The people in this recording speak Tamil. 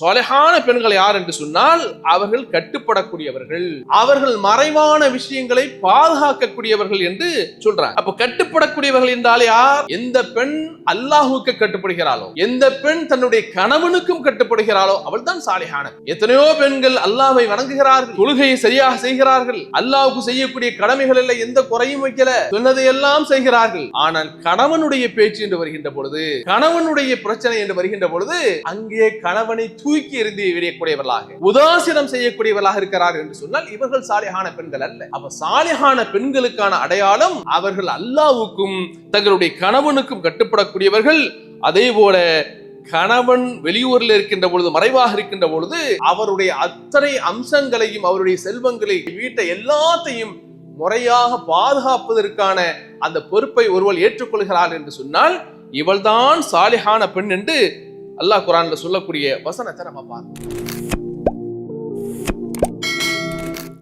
சொலஹான பெண்கள் யார் என்று சொன்னால் அவர்கள் கட்டுப்படக்கூடியவர்கள். அவர்கள் மறைவான விஷயங்களை பாதுகாக்கக்கூடியவர்கள் என்று சொல்றாங்க. அப்ப கட்டுப்படக்கூடியவர்கள் என்றால் யார்? எந்த பெண் அல்லாஹுக்கு கட்டுப்படுகிறாளோ எந்த பெண் தன்னுடைய கணவனுக்கும் கட்டுப்படுகிறாளோ அவள் தான் சாலிஹான எத்தனையோ பெண்கள் அல்லாவை வணங்குகிறார்கள் தொழுகையை சரியாக செய்கிறார்கள் அல்லாவுக்கு செய்யக்கூடிய கடமைகள் எல்லாம் எந்த குறையும் வைக்கல சொன்னதை எல்லாம் செய்கிறார்கள். ஆனால் கணவனுடைய பேச்சு என்று வருகின்ற பொழுது கணவனுடைய பிரச்சனை என்று வருகின்ற பொழுது அங்கே கணவனை தூக்கி எறிந்து விடக்கூடியவர்களாக உதாசீனம் செய்யக்கூடியவர்களாக இருக்கிறார் என்று சொன்னால் இவர்கள் சாலிஹான பெண்கள் அல்ல. அப்ப சாலிஹான பெண்களுக்கான அடையாளம் அவர்கள் அல்லாவுக்கும் தங்களுடைய கணவனுக்கும் கட்டுப்படக்கூடியவர்கள். அதே போல கணவன் வெளியூரில் இருக்கின்ற பொழுது மறைவாக இருக்கின்ற பொழுது அவருடைய அத்தனை அம்சங்களையும் அவருடைய செல்வங்களை வீட்டை எல்லாத்தையும் முறையாக பாதுகாப்பதற்கான அந்த பொறுப்பை ஒருவள் ஏற்றுக்கொள்கிறாள் என்று சொன்னால் இவள்தான் சாலிஹான பெண் என்று அல்லாஹ் குரான்ல சொல்லக்கூடிய வசனத்தை நம்ம பார்க்கிறோம்